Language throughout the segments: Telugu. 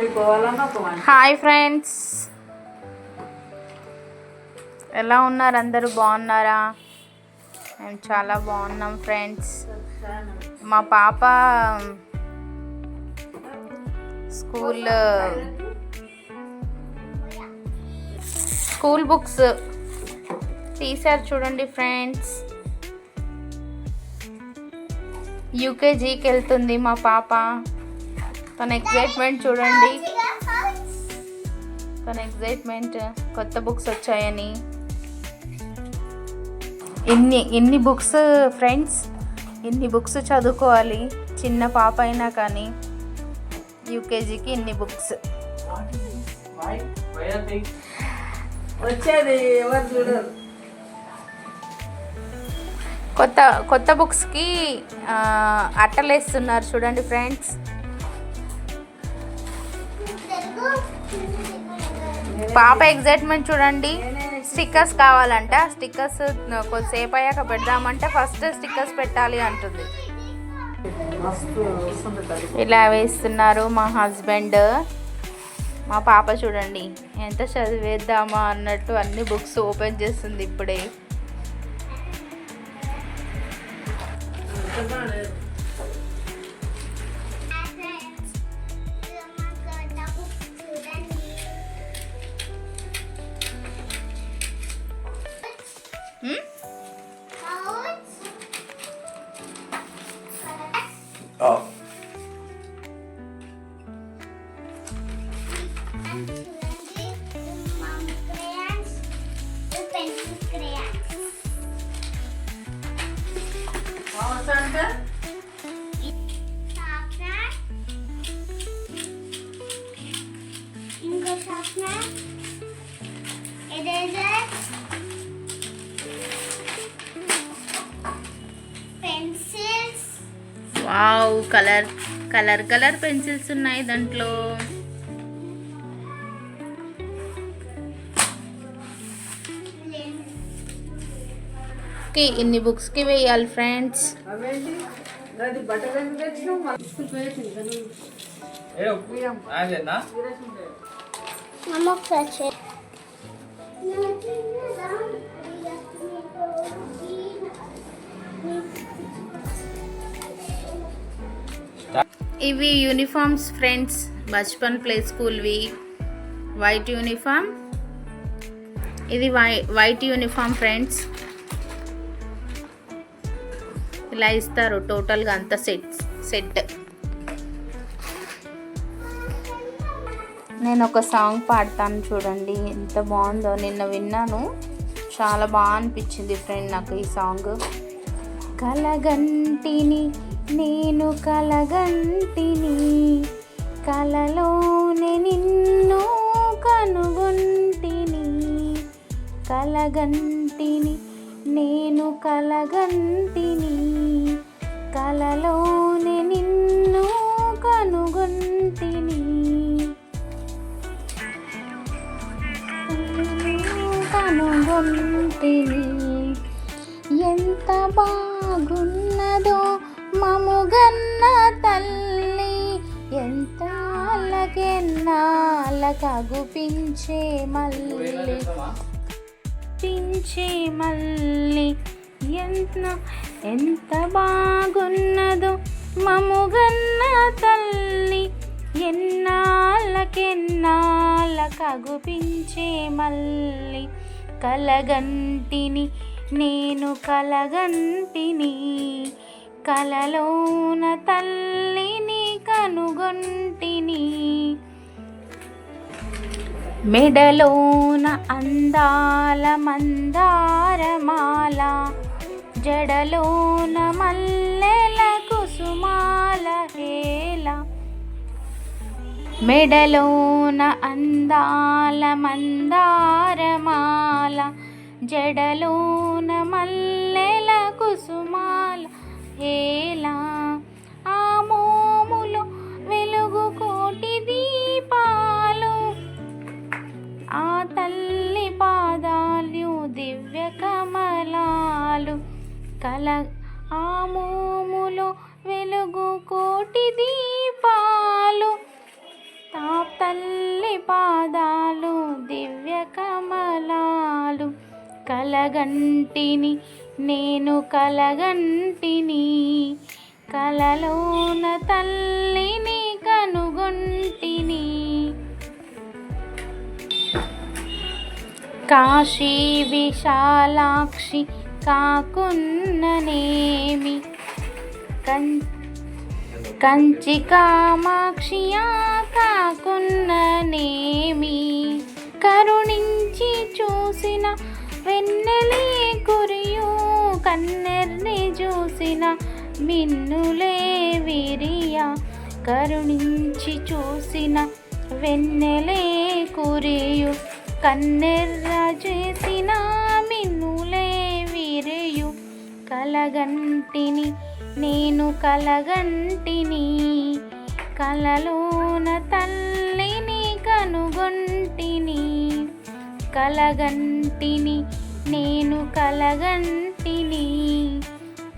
Hi friends. ఎలా ఉన్నారు? అందరూ బాగున్నారా? మేము చాలా బాగున్నాం ఫ్రెండ్స్. మా పాప స్కూల్ స్కూల్ బుక్స్ తీశారు చూడండి ఫ్రెండ్స్. యూకేజీకి వెళ్తుంది మా పాప. తన ఎక్సైట్మెంట్ చూడండి. తన ఎక్సైట్మెంట్ కొత్త బుక్స్ వచ్చాయని. ఎన్ని ఎన్ని బుక్స్ ఫ్రెండ్స్ ఎన్ని బుక్స్ చదువుకోవాలి? చిన్న పాప అయినా కానీ యూకేజీకి ఎన్ని బుక్స్ వచ్చేది ఎవరు చూడరు. కొత్త కొత్త బుక్స్కి అట్టలు వేస్తున్నారు చూడండి ఫ్రెండ్స్ పాప ఎగ్జైట్మెంట్ చూడండి. స్టిక్కర్స్ కావాలంట స్టిక్కర్స్ కొద్దిసేపు అయ్యాక పెడదామంటే ఫస్ట్ స్టిక్కర్స్ పెట్టాలి అంటుంది. ఇలా వేస్తున్నారు మా హస్బెండ్ మా పాప చూడండి ఎంత చదివేద్దామా అన్నట్టు అన్ని బుక్స్ ఓపెన్ చేస్తుంది ఇప్పుడే. Wow colour colour colour pencils ఉన్నాయి దాంట్లో. కి ఇన్ని బుక్స్కి వేయాలి ఫ్రెండ్స్. ఇవి uniforms friends Bachpan play స్కూల్వి. White uniform. ఇది వై వైట్ యూనిఫామ్ ఫ్రెండ్స్. ఇలా ఇస్తారు టోటల్గా అంత సెట్ సెట్. నేను ఒక సాంగ్ పాడతాను చూడండి ఎంత బాగుందో. నిన్న విన్నాను చాలా బాగా అనిపించింది ఫ్రెండ్ నాకు ఈ సాంగ్. కలగంటిని నేను కలగంటిని కలలోనే నిన్ను కనుగొంటిని. కలగంటిని నేను కలగంటిని కలలోనే నిన్ను కనుగొంటిని. కనుగొంటిని. ఎంత బాగున్నదో మముగన్న తల్లి ఎంత అలకెన్నాళ్ళకగుపించే మళ్ళీ పించే మళ్ళీ ఎంత ఎంత బాగున్నదో మముగన్న తల్లి ఎన్నాళ్ళకెన్నాళ్ళకగుపించే మళ్ళీ కలగంటిని నేను కలగంటిని కలలోన తల్లిని కనుగొంటిని మెడలోన అందాల మందారమాల జడలోన మల్లెల కుసుమాల హేల మెడలోన అందాల మందారమాల జడలోన మల్లెల కుసుమాల పాదాలు దివ్య కమలాలు. కలగంటిని నేను కలగంటిని. కలలోన తల్లిని కనుగొంటిని. కాశీ విశాలాక్షి కాకున్ననేమి? కం కంచి కామాక్షియా కాకున్ననేమి కరుణించి చూసిన వెన్నెలే కురియు కన్నెర్ని చూసిన మిన్నులే విరియా. కరుణించి చూసిన వెన్నెలే కురియు కన్నెర్ర చేసిన మిన్నులే విరియు. కలగంటిని నేను కలగంటిని కలలోన తల్లిని కనుగొంటిని. కలగంటిని నేను కలగంటిని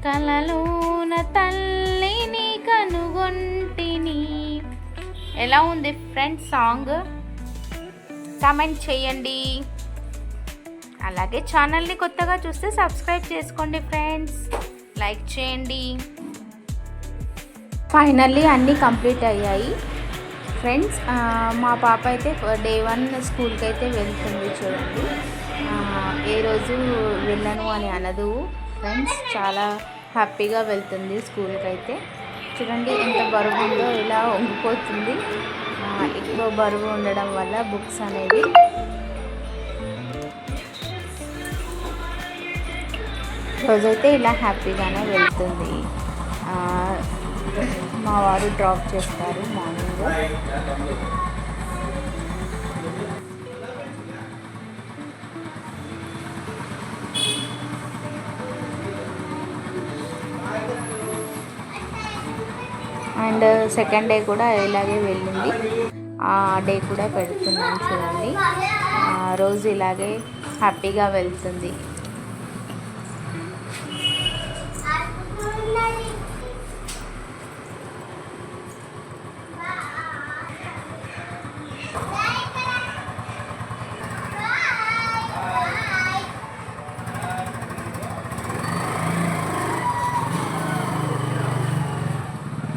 కలలోన తల్లిని కనుగొంటిని. ఎలా ఉంది ఫ్రెండ్స్ సాంగ్? కమెంట్ చేయండి. అలాగే ఛానల్ని కొత్తగా చూస్తే సబ్స్క్రైబ్ చేసుకోండి ఫ్రెండ్స్. లైక్ చేయండి. ఫైనల్లీ అన్నీ కంప్లీట్ అయ్యాయి. ఫ్రెండ్స్ మా పాప అయితే డే వన్ స్కూల్కి అయితే వెళ్తుంది చూడండి. ఏ రోజు వెళ్ళను అని అనదు. ఫ్రెండ్స్ చాలా హ్యాపీగా వెళ్తుంది స్కూల్కి అయితే చూడండి ఎంత బరువు ఉందో ఇలా వంగిపోతుంది ఎక్కువ బరువు ఉండడం వల్ల బుక్స్ అనేవి రోజైతే ఇలా హ్యాపీగానే వెళ్తుంది. మా వారు డ్రాప్ చేస్తారు మార్నింగ్. అండ్ సెకండ్ డే కూడా ఇలాగే వెళ్ళింది. ఆ డే కూడా పెడుతున్నాను చూడండి. రోజు ఇలాగే హ్యాపీగా వెళ్తుంది.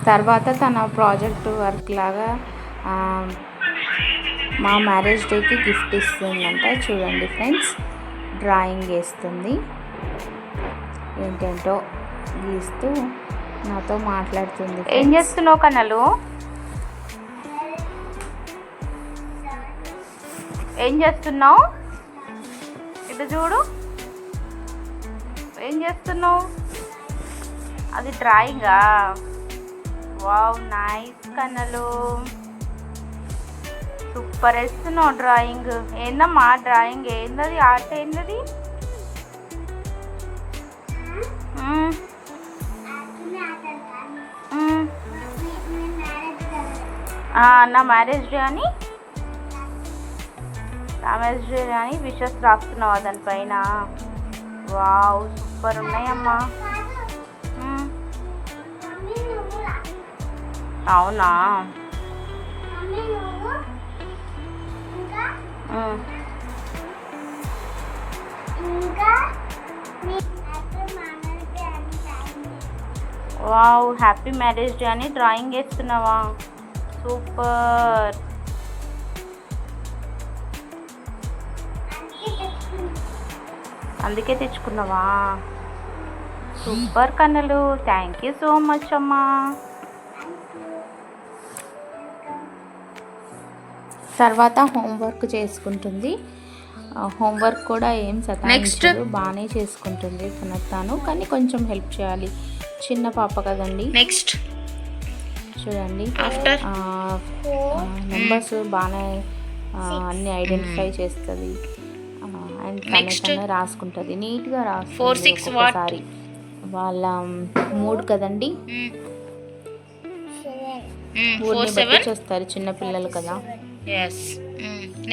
తర్వాత తన ప్రాజెక్ట్ వర్క్ లాగా మా మ్యారేజ్ డేకి గిఫ్ట్ ఇస్తుందంట. చూడండి ఫ్రెండ్స్ డ్రాయింగ్ వేస్తుంది. ఏంటేంటో గీస్తూ నాతో మాట్లాడుతుంది ఏం చేస్తున్నావు కనలు? ఏం చేస్తున్నావు? ఇటు చూడు. ఏం చేస్తున్నావు? అది డ్రాయింగా? వావ్ నైస్ కన్నలు సూపర్ వేస్తున్నావు డ్రాయింగ్ ఏందమ్మా డ్రాయింగ్ ఏందది ఆర్ట్ ఏందది నా మ్యారేజ్ డే అని మ్యారేజ్ డే అని విషెస్ రాస్తున్నావా దానిపైన? వావ్ సూపర్ ఉన్నాయమ్మా. అవునా. వావ్ హ్యాపీ మ్యారేజ్ డే అని డ్రాయింగ్ వేస్తున్నావా సూపర్. అందుకే తెచ్చుకున్నావా? సూపర్ కన్నలు. థ్యాంక్ యూ సో మచ్ అమ్మా. తర్వాత హోంవర్క్ చేసుకుంటుంది. హోంవర్క్ కూడా ఏం సతాయించదు బాగానే చేసుకుంటుంది తనకు తాను. కానీ కొంచెం హెల్ప్ చేయాలి. చిన్న పాప కదండి. నెక్స్ట్ చూడండి. నెంబర్స్ బాగానే అన్ని ఐడెంటిఫై చేస్తుంది. అండ్. తనే రాసుకుంటుంది. నీట్గా రాస్తుంది what? ఒక్కొక్కసారి. వాళ్ళ మూడ్ కదండి. ఊరిని చిన్న చేస్తారు చిన్నపిల్లలు కదా. ఎస్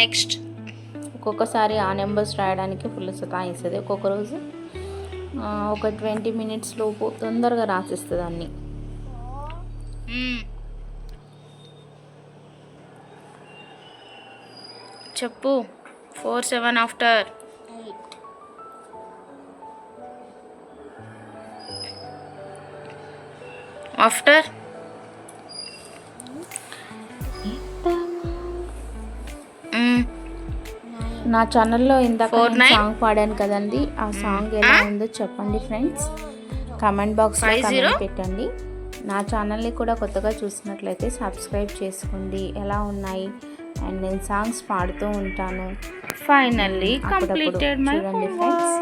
నెక్స్ట్ ఒక్కొక్కసారి ఆ నెంబర్స్ రాయడానికి ఫుల్ సతాయిస్తుంది ఒక్కొక్క రోజు ఒక ట్వంటీ మినిట్స్ లోపు తొందరగా రాసిస్తుంది అన్ని. చెప్పు. Four seven after. ఆఫ్టర్? నా ఛానల్లో ఇందాక. సాంగ్ పాడాను కదండి ఆ సాంగ్ ఎలా ఉందో చెప్పండి ఫ్రెండ్స్ కామెంట్ బాక్స్లో. కామెంట్ పెట్టండి. నా ఛానల్ని కూడా కొత్తగా చూసినట్లయితే సబ్స్క్రైబ్ చేసుకోండి. ఎలా ఉన్నాయి? అండ్ నేను సాంగ్స్ పాడుతూ ఉంటాను. Finally completed my friends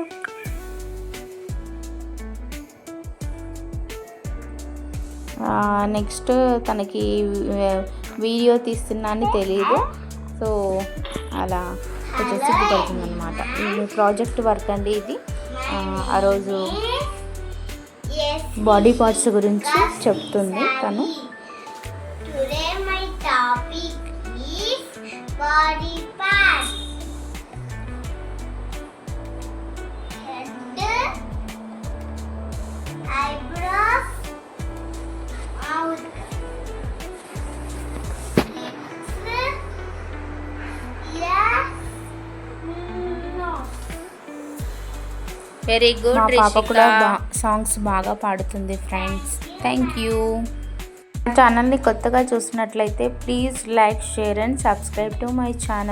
next తనకి వీడియో తీస్తున్నా అని తెలియదు సో అలా. కొంచెం అనమాట ప్రాజెక్ట్ వర్క్ అండి ఇది. ఆ, రోజు బాడీ పార్ట్స్ గురించి చెప్తుంది తను. Eyebrows, వెరీ మా గుడ్ పాప కూడా సాంగ్స్ బాగా పాడుతుంది ఫ్రెండ్స్ థ్యాంక్ యూ ఛానల్ని కొత్తగా చూసినట్లయితే please like share and subscribe to my channel